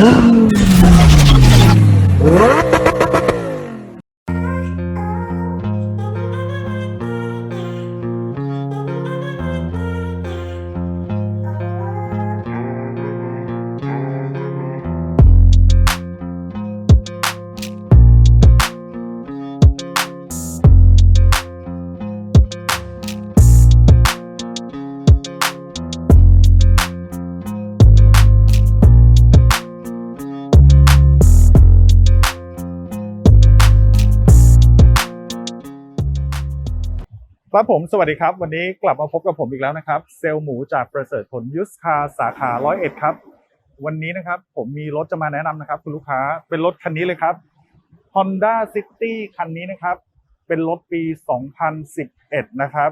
Oh. ครับผมสวัสดีครับ วันนี้กลับมาพบกับผมอีกแล้วนะครับ เซลล์หมูจากประเสริฐผลยุสคาสาขาร้อยเอ็ดครับ วันนี้นะครับผมมีรถจะมาแนะนำนะครับ คุณลูกค้าเป็นรถคันนี้เลยครับ Honda City คันนี้นะครับ เป็นรถปี 2011 นะครับ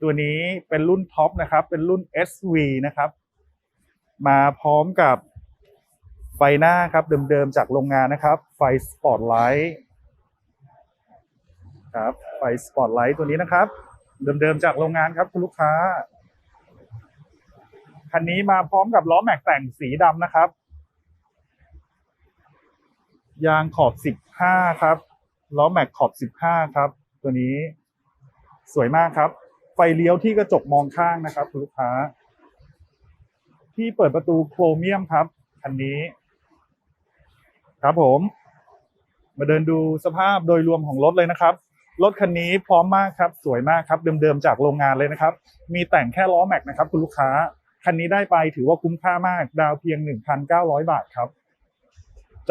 ตัวนี้เป็นรุ่นท็อปนะครับ เป็นรุ่น SV นะครับ มาพร้อมกับไฟหน้าครับเดิมๆจากโรงงานนะครับ ไฟสปอร์ตไลท์ ครับไฟสปอตไลท์ตัวนี้นะครับ เดิมๆจากโรงงานครับคุณลูกค้า คันนี้มาพร้อมกับล้อแม็กแต่งสีดำนะครับ ยางขอบ 15 ครับ ล้อแม็กขอบ 15 ครับ ตัวนี้สวยมากครับ ไฟเลี้ยวที่กระจกมองข้างนะครับคุณลูกค้า ที่เปิดประตูโครเมียมครับ คันนี้ ครับผม มาเดินดูสภาพโดยรวมของรถเลยนะครับ รถคันนี้พร้อมมากครับ สวยมากครับ เดิมๆจากโรงงานเลยนะครับ มีแต่งแค่ล้อแม็กนะครับ คุณลูกค้า คันนี้ได้ไปถือว่าคุ้มค่ามาก ดาวเพียง 1,900 บาทครับ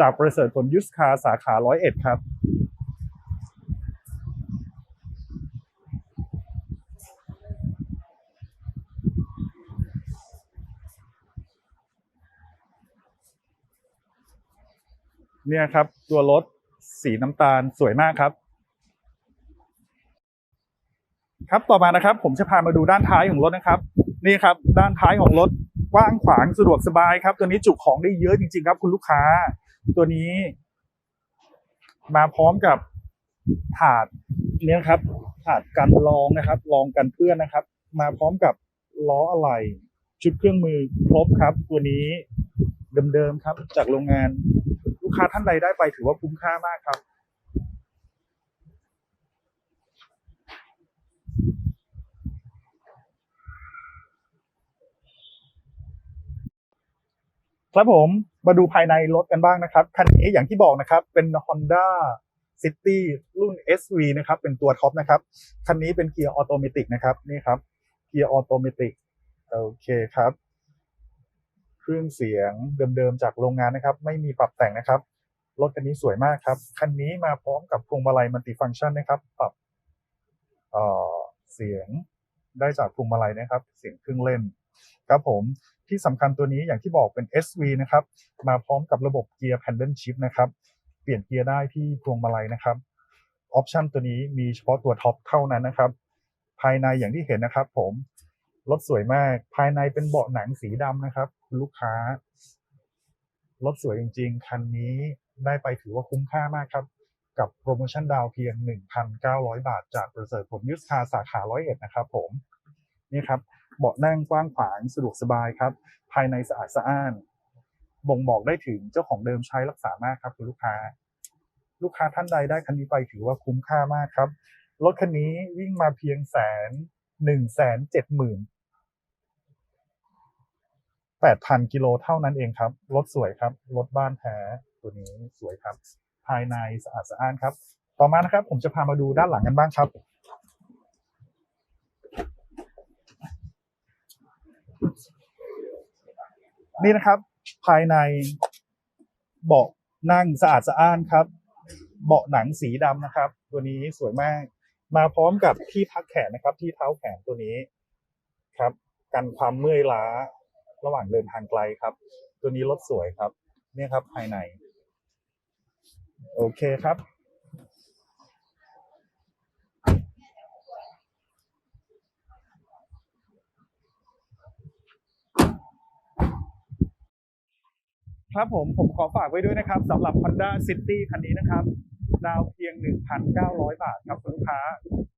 จากประเสริฐผลยุสคาสาขาร้อยเอ็ดครับเนี่ยครับ ตัวรถสีน้ำตาลสวยมากครับ ครับต่อมานะครับ ผมจะพามาดูด้านท้ายของรถนะครับ นี่ครับ ด้านท้ายของรถกว้างขวางสะดวกสบายครับ ตัวนี้จุของได้เยอะจริง ๆ ครับ คุณลูกค้า ตัวนี้ มาพร้อมกับถาดเนี่ยครับถาดกันรองนะครับรองกันเพื่อนนะครับ มาพร้อมกับล้ออะไหล่ชุดเครื่องมือครบครับ ตัวนี้เดิมๆครับ จากโรงงาน ลูกค้าท่านใดได้ไปถือว่าคุ้มค่ามากครับ ครับผมมาดูภายในรถกันบ้างนะครับ คันนี้อย่างที่บอกนะครับ เป็น Honda City รุ่น SV นะครับ เป็นตัวท็อปนะครับ คันนี้เป็นเกียร์ออโตเมติกนะครับนี่ครับ เกียร์ออโตเมติกโอเคครับ เครื่องเสียงเดิมๆจากโรงงานนะครับ ไม่มีปรับแต่งนะครับ รถคันนี้สวยมากครับ คันนี้มาพร้อมกับพวงมาลัยมัลติฟังก์ชันนะครับ ปรับเเสียงได้จากพวงมาลัยนะครับ เสียงเครื่องเล่น ครับผมที่สำคัญตัวนี้อย่างที่บอกเป็น SV นะครับมาพร้อมกับระบบเกียร์ Paddle Shift นะครับเปลี่ยนเกียร์ได้ที่พวงมาลัยนะครับออปชันตัวนี้มีเฉพาะตัวท็อปเท่านั้นนะครับ ภายในอย่างที่เห็นนะครับ ผมรถสวยมาก ภายในเป็นเบาะหนังสีดำนะครับ คุณลูกค้ารถสวยจริง ๆ คันนี้ได้ไปถือว่าคุ้มค่ามากครับกับโปรโมชั่นดาวเพียง 1,900 บาท จากประเสริฐผมยุทธคาสาขาร้อยเอ็ดนะครับผม นี่ครับ เบาะนั่งกว้างขวางสะดวกสบายครับ ภายในสะอาดสะอ้าน บ่งบอกได้ถึงเจ้าของเดิมใช้รักษามากครับคุณลูกค้า ลูกค้าท่านใดได้คันนี้ไปถือว่าคุ้มค่ามากครับ รถคันนี้วิ่งมาเพียงแสนหนึ่งแสนเจ็ดหมื่นแปดพันกิโลเท่านั้นเองครับ รถสวยครับ รถบ้านแท้ตัวนี้สวยครับ ภายในสะอาดสะอ้านครับ ต่อมานะครับผมจะพามาดูด้านหลังกันบ้างครับ นี่นะครับ ภายในเบาะนั่งสะอาดสะอ้านครับ เบาะหนังสีดำนะครับ ตัวนี้สวยมาก มาพร้อมกับที่พักแขนนะครับ ที่เท้าแขนตัวนี้ครับ กันความเมื่อยล้าระหว่างเดินทางไกลครับ ตัวนี้รถสวยครับ เนี่ยครับภายใน โอเคครับ ครับผมผมขอฝากไว้ด้วยนะครับสำหรับ Honda City คันนี้นะครับ ดาวเพียง 1,900 บาทครับคุณลูกค้า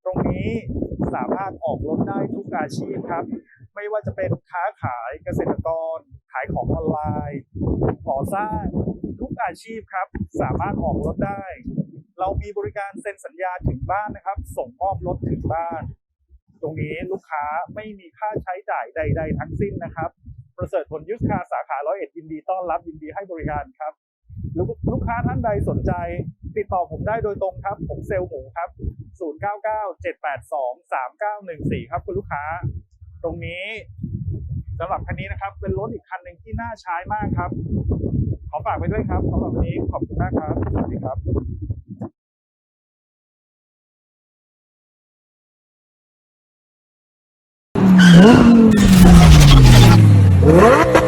ตรงนี้สามารถออกรถได้ทุกอาชีพครับ ไม่ว่าจะเป็นค้าขายเกษตรกร ขายของออนไลน์ก่อก่อสร้างทุกอาชีพครับ สามารถออกรถได้ เรามีบริการเซ็นสัญญาถึงบ้านนะครับ ส่งมอบรถถึงบ้าน ตรงนี้ลูกค้าไม่มีค่าใช้จ่ายใด ๆ ทั้งสิ้นนะครับ ประเสริฐผลยุทธคาสาขาร้อยเอ็ดยินดีต้อนรับยินดีให้บริการครับลูกลูกค้าท่านใดสนใจ ติดต่อผมได้โดยตรงครับ ผมเซลล์หมูครับ 0997823914 ครับคุณลูกค้า ตรงนี้สำหรับคันนี้นะครับ เป็นรถอีกคันหนึ่งที่น่าใช้มากครับ ขอฝากไปด้วยครับสำหรับวันนี้ขอบคุณมากครับ สวัสดีครับ ¡Wow!